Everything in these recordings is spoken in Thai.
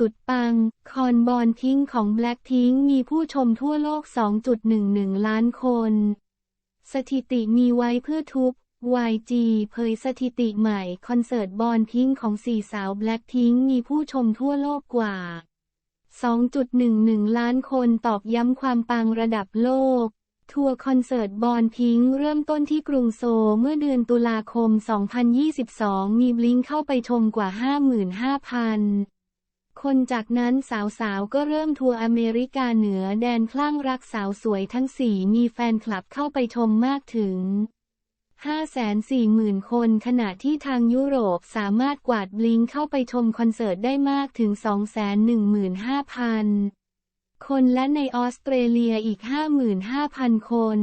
สุดปัง คอนบอลทิ้งของแบล็คทิ้งมีผู้ชมทั่วโลก 2.11 ล้านคน สถิติมีไว้เพื่อทุบ YG เผยสถิติใหม่คอนเสิร์ตบอลทิ้งของสี่สาวแบล็คทิ้งมีผู้ชมทั่วโลกกว่า 2.11 ล้านคนตอกย้ำความปังระดับโลก ทัวร์คอนเสิร์ตบอลพิงเริ่มต้นที่กรุงโซลเมื่อเดือนตุลาคม 2022 มีบลิงเข้าไปชมกว่า 55,000 คนจากนั้นสาวๆ ก็เริ่มทัวร์อเมริกาเหนือแดนคลั่งรักสาวสวยทั้งสี่มีแฟนคลับเข้าไปชมมากถึง 540,000 คนขณะที่ทางยุโรปสามารถกวาดบลิงเข้าไปชมคอนเสิร์ตได้มากถึง 215,000 คนและในออสเตรเลียอีก 55,000 คน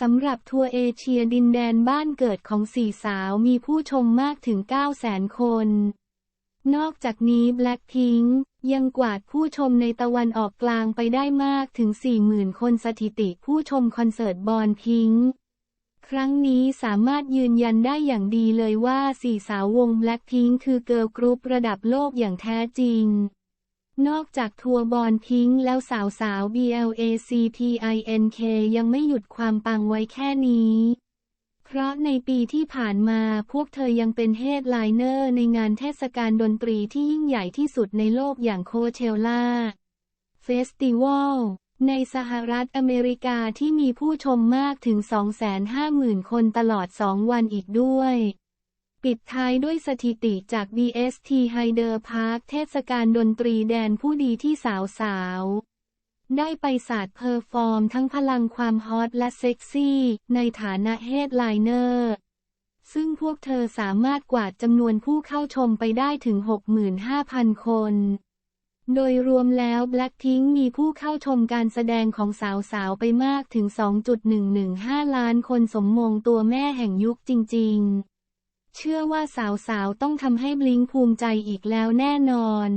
สำหรับทัวร์เอเชียดินแดนบ้านเกิดของสี่สาวมีผู้ชมมากถึง 900,000 คน นอกจากนี้ Blackpink ยังกวาดผู้ชมในตะวันออกกลางไปได้มากถึง 40,000 คนสถิติผู้ชมคอนเสิร์ตบอลพิงค์ครั้งนี้สามารถยืนยันได้อย่างดีเลยว่าสี่สาววง Blackpink คือเกิร์ลกรุ๊ประดับโลกอย่างแท้จริง นอกจากทัวร์บอลพิงค์แล้วสาวสาว BLACPINK ยังไม่หยุดความปังไว้แค่นี้ เพราะในปีที่ผ่านมาพวกเธอยังเป็นเฮดไลเนอร์ในงานเทศกาลดนตรีที่ยิ่งใหญ่ที่สุดในโลกอย่างโคเชลล่าเฟสติวัลในสหรัฐอเมริกาที่มีผู้ชมมากถึง 250,000 คนตลอด 2 วันอีกด้วย ปิดท้ายด้วยสถิติจาก BST Hyder Park เทศกาลดนตรีแดนผู้ดีที่สาวสาว ได้ไปสาดเพอร์ฟอร์มทั้งพลังความฮอตและเซ็กซี่ ในฐานะเฮดไลเนอร์ ซึ่งพวกเธอสามารถกวาดจำนวนผู้เข้าชมไปได้ถึง 65,000 คน โดยรวมแล้ว Blackpink มีผู้เข้าชมการแสดงของสาวๆ ไปมากถึง 2.115 ล้านคนสมมงตัวแม่แห่งยุคจริงๆ เชื่อว่าสาวๆ ต้องทำให้บลิงภูมิใจอีกแล้วแน่นอน